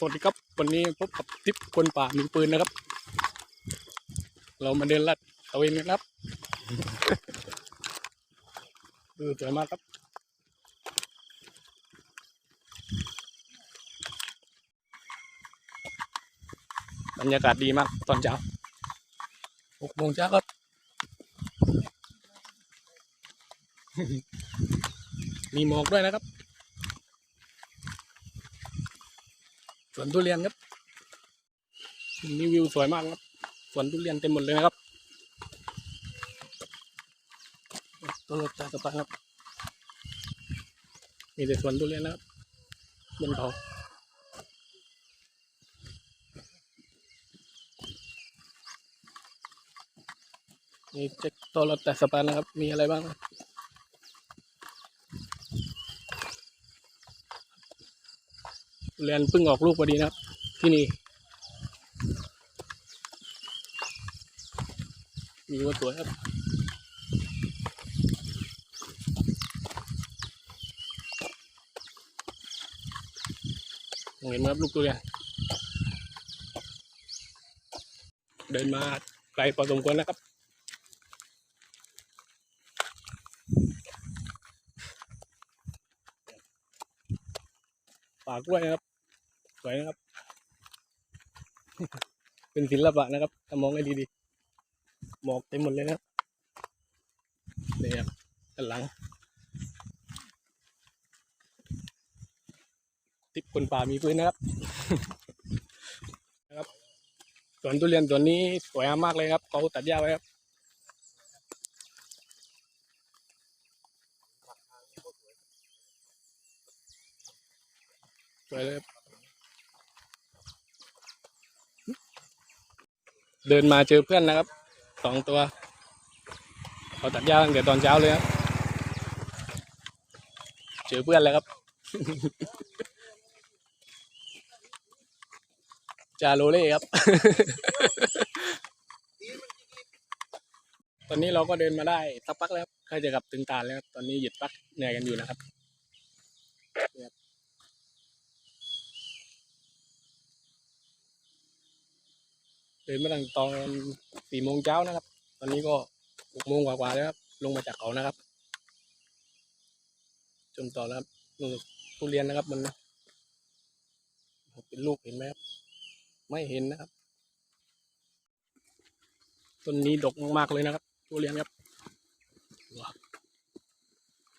สวัสดีครับ วันนี้พบกับทิปคนป่ามีปืนนะครับ เรามาเดินลัดตะเวนกันครับดูสวยมากครับ บรรยากาศดีมาก ตอนเช้าหกโมงเช้าครับมีหมอกด้วยนะครับ วนทุเรียนครับนี่วิวสวยมากครับสวนทุเรียนเต็มหมดเลยนะครับต้นรถจักรพรรดิครับ มีแต่สวนทุเรียนนะครับบนเขานี่เช็คตัวรถแต่สะพานนะครับ มีอะไรบ้างครับทุ เรียนเพิ่งออกลูกพอดีนะครับ ที่นี่มีวัวสวยครับเห็นไหมครับลูกทุเรียนเดินมาไกลพอสมควรนะครับฝากด้วยนะครับ สวยนะครับ เป็นศิลปะนะครับถ้ามองให้ดีๆหมอกเต็มหมดเลยนะครับนี่ครับด้านหลังติดคนป่ามีปืนนะครับนะครับสวนทุเรียนสวนนี้สวยงามมากเลยครับเขาตัดหญ้าไว้ครับสวยเลยครับ เดินมาเจอเพื่อนนะครับสองตัวเขาตัดหญ้าตั้งแต่ตอนเช้าเลยครับเจอเพื่อนแล้วครับจาโรเล่ครับ ตอนนี้เราก็เดินมาได้สักพักแล้วครับใกล้จะกลับถึงตาแล้วครับ ตอนนี้หยุดพักเหนื่อยกันอยู่นะครับนี่ครับ เดินมาตั้งตอนสี่โมงเช้านะครับ ตอนนี้ก็หกโมงกว่าๆแล้วครับ ลงมาจากเขานะครับ จนต่อแล้วครับนู่นทุเรียนนะครับมันเป็นลูกเห็นไหมครับ ไม่เห็นนะครับ ต้นนี้ดกมากๆเลยนะครับ ทุเรียนครับว้าว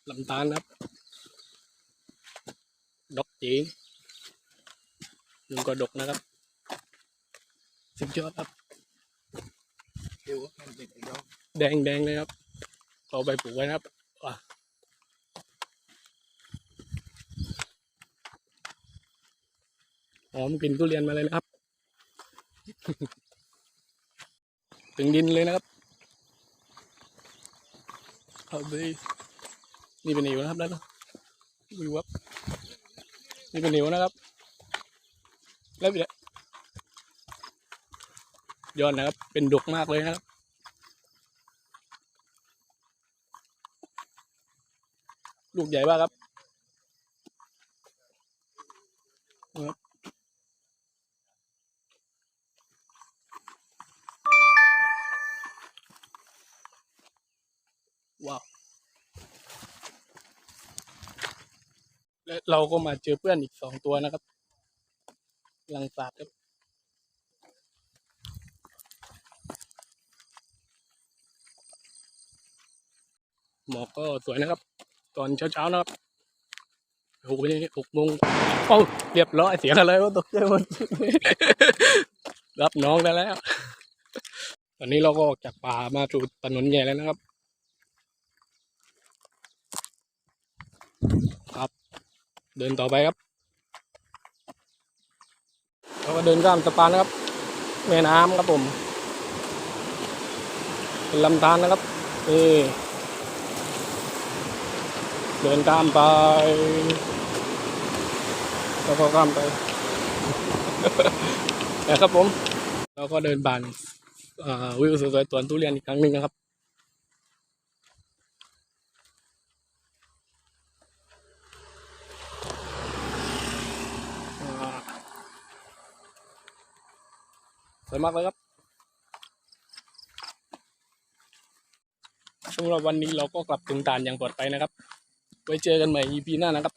ลำตาลครับ ดกจริงลุงก็ดกนะครับ สุดยอดครับดูว่ามันติดอีกแล้วแดงแดงเลยครับเอาไปปลูกไว้นะครับว้าหอมกลิ่นทุเรียนมาเลยนะครับ ถึงดินเลยนะครับเอาไปนี่เป็นหนิวนะครับนั่นนะวิวครับนี่เป็นหนิวนะครับ แล้วเนี่ย ยอดนะครับ เป็นดกมากเลยนะครับ ลูกใหญ่มากครับครับว้าวและเราก็มาเจอเพื่อนอีกสองตัวนะครับลังสาดครับ หมอกก็สวยนะครับ ตอนเช้าๆนะครับหกโมงหกโมงโอ้าเรียบร้อยเสียงอะไรวะตกใจหมดรับน้องได้แล้ว ตอนนี้เราก็ออกจากป่ามาสู่ถนนใหญ่แล้วนะครับ ครับ เดินต่อไปครับ เราก็เดินข้ามสะพานนะครับ แม่น้ำครับผม เป็นลำธารนะครับนี่ เดินตามไปแล้วก็ข้ามไปนะครับผมเราก็เดินบานวิวสวยๆสวนทุเรียนอีกครั้งหนึ่งนะครับสวยมากเลยครับสำหรับวันนี้เราก็กลับถึงตานอย่างปลอดภัยนะครับ ไว้เจอกันใหม่ EP หน้านะครับ